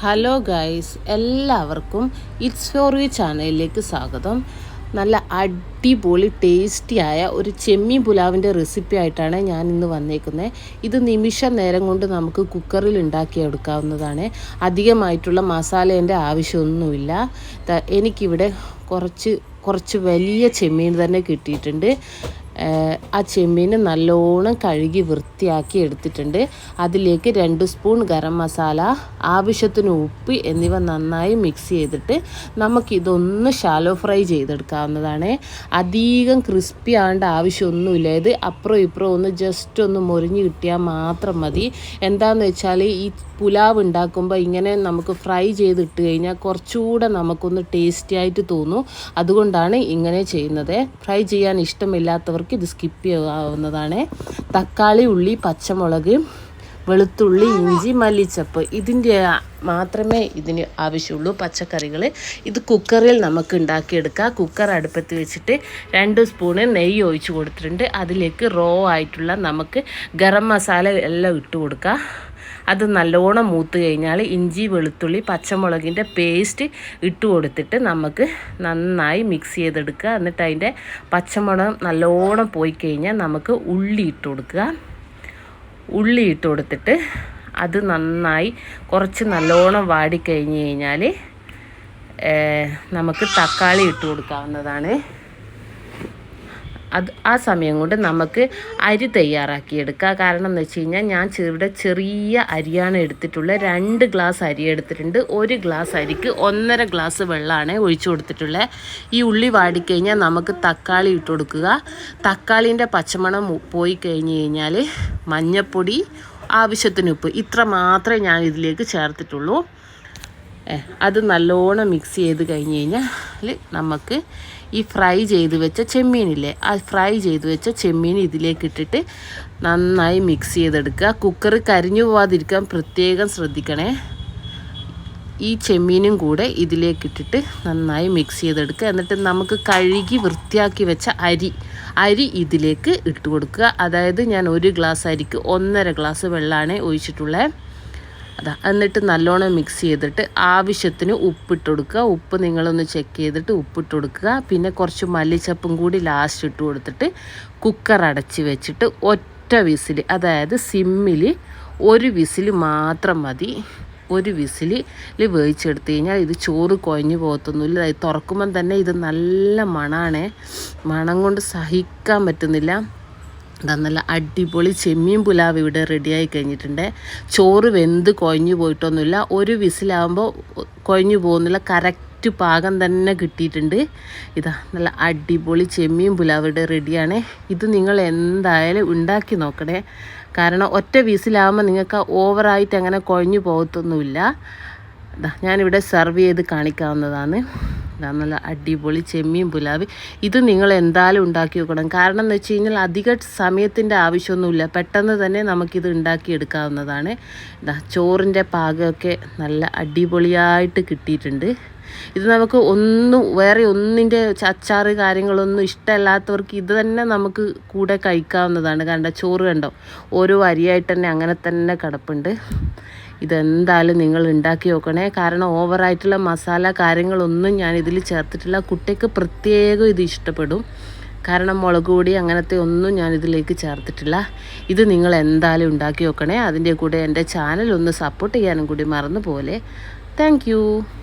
Hello guys എല്ലാവർക്കും it's for you ചാനലിലേക്ക് സ്വാഗതം. നല്ല അടിപൊളി ടേസ്റ്റിയായ ഒരു ചെമ്മീൻ പുലാവിന്റെ റെസിപ്പി ആയിട്ടാണ് ഞാൻ ഇന്ന് വന്നേക്കുന്നത് ഇത് നിമിഷ നേരം കൊണ്ട് നമുക്ക് കുക്കറിൽ ഉണ്ടാക്കിയെടുക്കാവുന്നതാണ്. അധികമായിട്ടുള്ള മസാലേന്റെ ആവശ്യമൊന്നുമില്ല. എനിക്കിവിടെ കുറച്ച് കുറച്ച് വലിയ ചെമ്മീൻ തന്നെ കിട്ടിയിട്ടുണ്ട്. ആ ചെമ്മീൻ നല്ലോണം കഴുകി വൃത്തിയാക്കി എടുത്തിട്ടുണ്ട്. അതിലേക്ക് രണ്ട് സ്പൂൺ ഗരം മസാല ആവശ്യത്തിന് ഉപ്പ് എന്നിവ നന്നായി മിക്സ് ചെയ്തിട്ട് നമുക്കിതൊന്ന് ഷാലോ ഫ്രൈ ചെയ്തെടുക്കാവുന്നതാണ്. അധികം ക്രിസ്പി ആവേണ്ട ആവശ്യമൊന്നുമില്ല. ഇത് അപ്പുറം ഇപ്പുറം ഒന്ന് ജസ്റ്റ് ഒന്ന് മുറിഞ്ഞ് കിട്ടിയാൽ മാത്രം മതി. എന്താണെന്ന് വെച്ചാൽ ഈ പുലാവ് ഉണ്ടാക്കുമ്പോൾ ഇങ്ങനെ നമുക്ക് ഫ്രൈ ചെയ്തിട്ട് കഴിഞ്ഞാൽ കുറച്ചുകൂടെ നമുക്കൊന്ന് ടേസ്റ്റി ആയിട്ട് തോന്നും. അതുകൊണ്ടാണ് ഇങ്ങനെ ചെയ്യുന്നത്. ഫ്രൈ ചെയ്യാൻ ഇഷ്ടമില്ലാത്തവർക്ക് ഇത് സ്കിപ്പ് ചെയ്യാവുന്നതാണ്. തക്കാളി ഉള്ളി പച്ചമുളക് വെളുത്തുള്ളി ഇഞ്ചി മല്ലിച്ചപ്പ്. ഇതിന്റെ മാത്രമേ ഇതിന് ആവശ്യമുള്ളൂ. പച്ചക്കറികൾ ഇത് കുക്കറിൽ നമുക്ക് ഉണ്ടാക്കിയെടുക്കാം. കുക്കർ അടുപ്പത്ത് വെച്ചിട്ട് രണ്ട് സ്പൂണ് നെയ്യ് ഒഴിച്ച് കൊടുത്തിട്ടുണ്ട്. അതിലേക്ക് റോ ആയിട്ടുള്ള നമുക്ക് ഗരം മസാല എല്ലാം ഇട്ട് കൊടുക്കാം. അത് നല്ലോണം മൂത്ത് കഴിഞ്ഞാൽ ഇഞ്ചി വെളുത്തുള്ളി പച്ചമുളകിന്റെ പേസ്റ്റ് ഇട്ട് കൊടുത്തിട്ട് നമുക്ക് നന്നായി മിക്സ് ചെയ്തെടുക്കുക. എന്നിട്ട് അതിന്റെ പച്ചമുളക് നല്ലോണം പോയി കഴിഞ്ഞാൽ നമുക്ക് ഉള്ളി ഇട്ട് കൊടുക്കുക. ഉള്ളി ഇട്ട് കൊടുത്തിട്ട് അത് നന്നായി കുറച്ച് നല്ലോണം വാടിക്കഴിഞ്ഞ് കഴിഞ്ഞാൽ നമുക്ക് തക്കാളി ഇട്ട് കൊടുക്കാവുന്നതാണ്. അത് ആ സമയം കൊണ്ട് നമുക്ക് അരി തയ്യാറാക്കിയെടുക്കുക കാരണം എന്ന് വെച്ച് കഴിഞ്ഞാൽ ഞാൻ ഇവിടെ ചെറിയ അരിയാണ് എടുത്തിട്ടുള്ളത്. രണ്ട് ഗ്ലാസ് അരി എടുത്തിട്ടുണ്ട്. ഒരു ഗ്ലാസ് അരിക്ക് ഒന്നര ഗ്ലാസ് വെള്ളമാണ് ഒഴിച്ചു കൊടുത്തിട്ടുള്ളത്. ഈ ഉള്ളി വാടിക്കഴിഞ്ഞാൽ നമുക്ക് തക്കാളി ഇട്ട് കൊടുക്കുക. തക്കാളീന്റെ പച്ചമണം പോയി കഴിഞ്ഞ് കഴിഞ്ഞാൽ മഞ്ഞൾപ്പൊടി ആവശ്യത്തിന് ഉപ്പ് ഇത്ര മാത്രമേ ഞാൻ ഇതിലേക്ക് ചേർത്തിട്ടുള്ളൂ. അത് നല്ലോണം മിക്സ് ചെയ്ത് കഴിഞ്ഞ് കഴിഞ്ഞാൽ നമുക്ക് ഈ ഫ്രൈ ചെയ്ത് വെച്ച ചെമ്മീനില്ലേ ആ ഫ്രൈ ചെയ്ത് വെച്ച ചെമ്മീൻ ഇതിലേക്ക് ഇട്ടിട്ട് നന്നായി മിക്സ് ചെയ്തെടുക്കുക. കുക്കർ കരിഞ്ഞു പോവാതിരിക്കാൻ പ്രത്യേകം ശ്രദ്ധിക്കണേ. ഈ ചെമ്മീനും കൂടെ ഇതിലേക്ക് ഇട്ടിട്ട് നന്നായി മിക്സ് ചെയ്തെടുക്കുക. എന്നിട്ട് നമുക്ക് കഴുകി വൃത്തിയാക്കി വെച്ച അരി അരി ഇതിലേക്ക് ഇട്ട് കൊടുക്കുക. അതായത് ഞാൻ ഒരു ഗ്ലാസ് അരിക്ക് ഒന്നര ഗ്ലാസ് വെള്ളമാണ് ഒഴിച്ചിട്ടുള്ളത് അതാ എന്നിട്ട് നല്ലോണം മിക്സ് ചെയ്തിട്ട് ആവശ്യത്തിന് ഉപ്പിട്ട് കൊടുക്കുക ഉപ്പ് നിങ്ങളൊന്ന് ചെക്ക് ചെയ്തിട്ട് ഉപ്പിട്ട് കൊടുക്കുക പിന്നെ കുറച്ച് മല്ലിച്ചപ്പും കൂടി ലാസ്റ്റ് ഇട്ട് കൊടുത്തിട്ട് കുക്കർ അടച്ച് വെച്ചിട്ട് ഒറ്റ വിസിൽ അതായത് സിമ്മിൽ ഒരു വിസിൽ മാത്രം മതി. ഒരു വിസിൽ വേവിച്ചെടുത്ത് കഴിഞ്ഞാൽ ഇത് ചോറ് കുഴഞ്ഞു പോകത്തൊന്നുമില്ല. തുറക്കുമ്പം തന്നെ ഇത് നല്ല മണമാണ് മണം കൊണ്ട് സഹിക്കാൻ പറ്റുന്നില്ല. ഇതാ നല്ല അടിപൊളി ചെമ്മീൻ പുലാവ് ഇവിടെ റെഡിയായി കഴിഞ്ഞിട്ടുണ്ട്. ചോറ് വെന്ത് കുഴഞ്ഞു പോയിട്ടൊന്നുമില്ല. ഒരു വിസിലാകുമ്പോൾ കുഴഞ്ഞു പോകുന്നില്ല കറക്റ്റ് പാകം തന്നെ കിട്ടിയിട്ടുണ്ട്. ഇതാ നല്ല അടിപൊളി ചെമ്മീൻ പുലാവ് ഇവിടെ റെഡിയാണ് ഇത് നിങ്ങൾ എന്തായാലും ഉണ്ടാക്കി നോക്കണേ. കാരണം ഒറ്റ വിസിലാകുമ്പോൾ നിങ്ങൾക്ക് ഓവറായിട്ട് അങ്ങനെ കുഴഞ്ഞു പോകത്തൊന്നുമില്ല. ഞാനിവിടെ സെർവ് ചെയ്ത് കാണിക്കാവുന്നതാണ്. ഇതാ നല്ല അടിപൊളി ചെമ്മീൻ പുലാവ്. ഇത് നിങ്ങൾ എന്തായാലും ഉണ്ടാക്കി വെക്കണം കാരണം എന്ന് വെച്ച് കഴിഞ്ഞാൽ അധിക സമയത്തിന്റെ ആവശ്യമൊന്നുമില്ല. പെട്ടെന്ന് തന്നെ നമുക്കിത് ഉണ്ടാക്കിയെടുക്കാവുന്നതാണ്. ഇതാ ചോറിന്റെ പാകമൊക്കെ നല്ല അടിപൊളിയായിട്ട് കിട്ടിയിട്ടുണ്ട്. ഇത് നമുക്ക് ഒന്നും വേറെ ഒന്നിന്റെ അച്ചാറ് കാര്യങ്ങളൊന്നും ഇഷ്ടമല്ലാത്തവർക്ക് ഇത് തന്നെ നമുക്ക് കൂടെ കഴിക്കാവുന്നതാണ്. കണ്ട? ചോറ് കണ്ടോ? ഓരോ അരിയായിട്ട് തന്നെ അങ്ങനെ തന്നെ കിടപ്പുണ്ട്. ഇതെന്തായാലും നിങ്ങൾ ഉണ്ടാക്കി നോക്കണേ. കാരണം ഓവറായിട്ടുള്ള മസാല കാര്യങ്ങളൊന്നും ഞാൻ ഇതിൽ ചേർത്തിട്ടില്ല. കുട്ടിക്ക് പ്രത്യേകം ഇത് ഇഷ്ടപ്പെടും. കാരണം മുളക് പൊടി അങ്ങനത്തെ ഒന്നും ഞാൻ ഇതിലേക്ക് ചേർത്തിട്ടില്ല. ഇത് നിങ്ങൾ എന്തായാലും ഉണ്ടാക്കി നോക്കണേ. അതിന്റെ കൂടെ എന്റെ ചാനൽ ഒന്ന് സപ്പോർട്ട് ചെയ്യാനും കൂടി മറന്നു പോലെ താങ്ക്